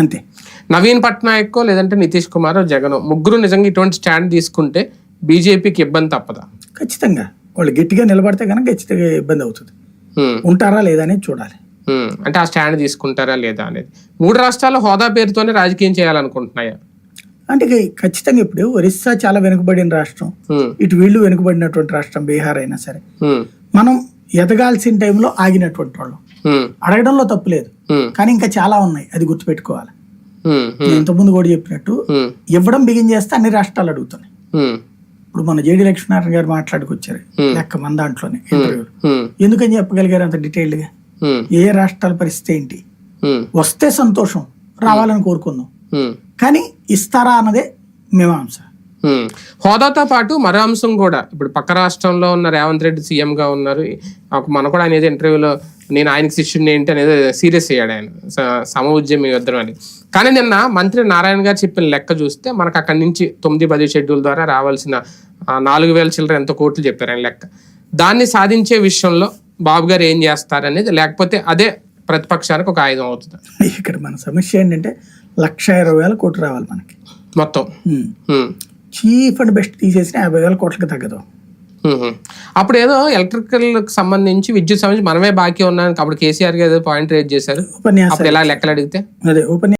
అంతే నవీన్ పట్నాయక్ లేదంటే నితీష్ కుమార్ జగన్ ముగ్గురు నిజంగా ఇటువంటి స్టాండ్ తీసుకుంటే బీజేపీకి ఇబ్బంది తప్పదా ఖచ్చితంగా వాళ్ళు గట్టిగా నిలబడితే కనుక ఖచ్చితంగా ఇబ్బంది అవుతుంది. ఉంటారా లేదా అనేది చూడాలి. అంటే ఆ స్టాండ్ తీసుకుంటారా లేదా అనేది మూడు రాష్ట్రాలు హోదా పేరుతోనే రాజకీయం చేయాలనుకుంటున్నాయా అంటే ఖచ్చితంగా ఇప్పుడు ఒరిస్సా చాలా వెనుకబడిన రాష్ట్రం. ఇటు వీళ్ళు వెనుకబడినటువంటి రాష్ట్రం బీహార్ అయినా సరే. మనం ఎదగాల్సిన టైంలో ఆగినటువంటి వాళ్ళం. అడగడంలో తప్పు లేదు. కానీ ఇంకా చాలా ఉన్నాయి అది గుర్తుపెట్టుకోవాలి ఇంతకుముందు కూడా చెప్పినట్టు. ఇవ్వడం బిగిన్ చేస్తే అన్ని రాష్ట్రాలు అడుగుతున్నాయి. ఇప్పుడు మన జేడి లక్ష్మీనారాయణ గారు మాట్లాడుకొచ్చారు లెక్క మన దాంట్లోనే. ఎందుకని చెప్పగలిగారు అంత డీటెయిల్డ్గా. ఏ రాష్ట్రాల పరిస్థితి ఏంటి. వస్తే సంతోషం రావాలని కోరుకుందాం. కానీ ఇస్తారా అన్నదే మీమాంస. హోదాతో పాటు మరో అంశం కూడా. ఇప్పుడు పక్క రాష్ట్రంలో ఉన్న రేవంత్ రెడ్డి సీఎం గా ఉన్నారు. మన కూడా అనేది ఇంటర్వ్యూలో నేను ఆయనకి శిష్యుడిని ఏంటి అనేది సీరియస్ అయ్యాడు ఆయన. స- సమ ఉద్యమి యుద్ధం అని. కానీ నిన్న మంత్రి నారాయణ గారు చెప్పిన లెక్క చూస్తే మనకు అక్కడి నుంచి తొమ్మిది పది షెడ్యూల్ ద్వారా రావాల్సిన నాలుగు వేల చిల్లర ఎంత కోట్లు చెప్పారు ఆయన లెక్క. దాన్ని సాధించే విషయంలో బాబు గారు ఏం చేస్తారనేది లేకపోతే అదే ప్రతిపక్షానికి ఒక ఆయుధం అవుతుంది. ఇక్కడ మన సమస్య ఏంటంటే లక్ష ఇరవై వేల కోట్లు రావాలి మనకి. మొత్తం. హ్మ్. చీఫ్ అండ్ బెస్ట్ తీసేసిన యాభై వేల కోట్లకి తగ్గదు. అప్పుడు ఏదో ఎలక్ట్రికల్ సంబంధించి విద్యుత్ సంబంధించి మనమే బాకీ ఉన్నాను అప్పుడు కేసీఆర్ గారు పాయింట్ రేజ్ చేశారు. ఎలా లెక్కలు అడిగితే? అదే ఉపన్యాసం